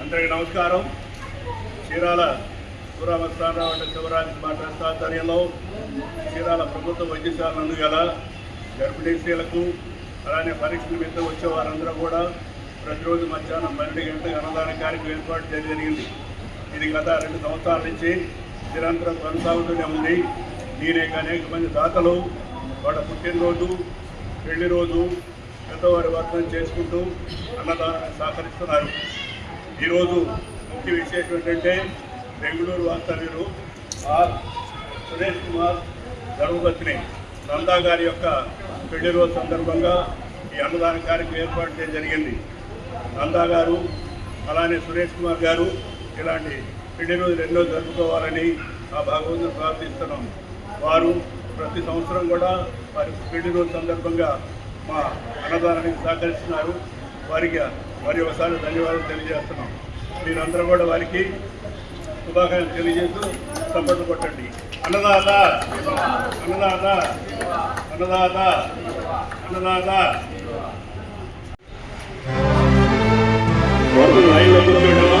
అందరికీ నమస్కారం. చీరాల సూరామస్థానరావు అంటే శివరాజ్ మాట్లాడుతూ ఆధ్వర్యంలో చీరాల ప్రభుత్వ వైద్యశాల నందు గల గర్భిణీ స్త్రీలకు అలానే పరీక్ష నిమిత్తం వచ్చే వారందరూ కూడా ప్రతిరోజు మధ్యాహ్నం పన్నెండు గంటలకు అన్నదాన కార్యక్రమం ఏర్పాటు చేయడం జరిగింది. ఇది గత రెండు సంవత్సరాల నుంచి నిరంతరం కొనసాగుతూనే ఉంది. దీనికి అనేక మంది దాతలు వాళ్ళ పుట్టినరోజు పెళ్ళి రోజు వారి వర్తనం చేసుకుంటూ అన్నదానాన్ని సహకరిస్తున్నారు. ఈరోజు ముఖ్య విశేషం ఏంటంటే బెంగళూరు వాస్తవ్యులు ఆర్ సురేష్ కుమార్ ధర్మపత్ని నందా గారి యొక్క పెళ్ళి రోజు సందర్భంగా ఈ అన్నదాన కార్యక్రమం ఏర్పాటు చేయడం జరిగింది. నందా గారు అలానే సురేష్ కుమార్ గారు ఇలాంటి పెళ్ళి రోజులు ఎన్నో జరుపుకోవాలని ఆ భగవంతుని ప్రార్థిస్తున్నాం. వారు ప్రతి సంవత్సరం కూడా వారి పెళ్ళి రోజు సందర్భంగా మా అన్నదానానికి సహకరిస్తున్నారు. వారికి మరి ఒకసారి ధన్యవాదాలు తెలియజేస్తున్నాం. మీరందరూ కూడా వారికి శుభాకాంక్షలు తెలియజేస్తూ సపోర్ట్ కొట్టండి అన్నదాత అన్నదాత అన్నదాత అన్నదాత. కూర్చోండమ్మా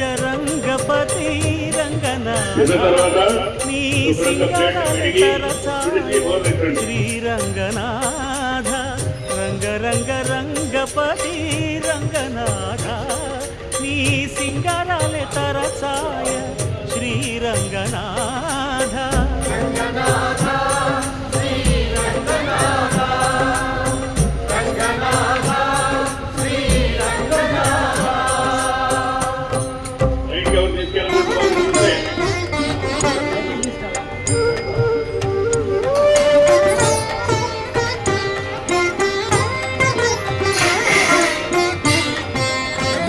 రంగ రంగ రంగ రంగపతి రంగనా నీ. శ్రీరంగనాథ రంగ రంగ రంగపతి రంగనాథ నీ సింగరాలే తరసాయ. శ్రీరంగనాథ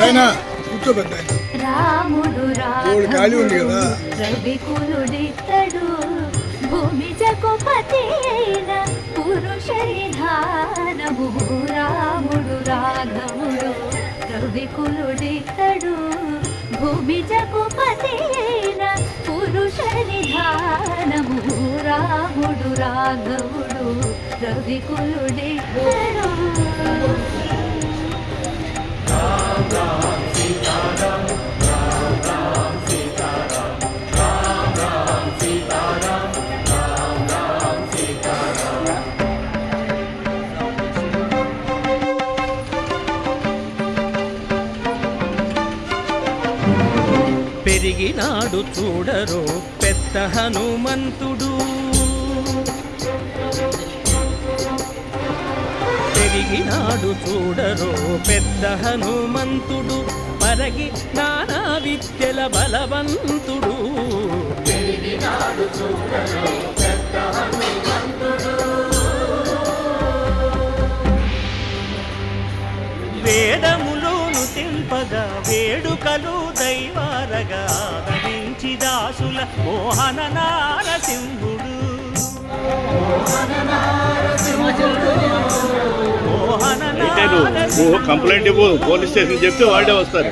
పెద్దాయన కూర్చో పెద్దాయన రాముడు ఓడి ఖాళీ ఉంది కదా. రాముడు రాఘవుడు రవికులుడితడు భూమి జగుపతి పురుష నిధానము. రాముడు రాఘవుడు రవికులుడితడు పెరిగినాడు చూడరో పెద్ద హనుమంతుడు. పెరిగినాడు చూడరో పెద్ద హనుమంతుడు. పరగి నానా విద్యల బలవంతుడు వేదములు తెంపగా వేడుకలు దైవారగా ఆదరించి దాసుల మోహన నారసింహుడు. కంప్లైంట్ ఇవ్వు పోలీస్ స్టేషన్ చెప్తే వాళ్ళే వస్తారు.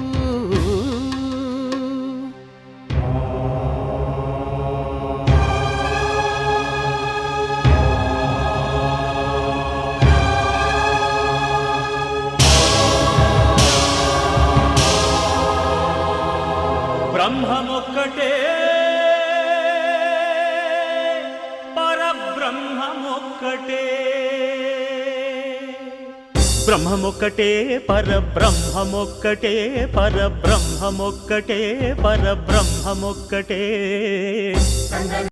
బ్రహ్మమొక్కటే. బ్రహ్మమొక్కటే పరబ్రహ్మమొక్కటే పరబ్రహ్మమొక్కటే పరబ్రహ్మమొక్కటే.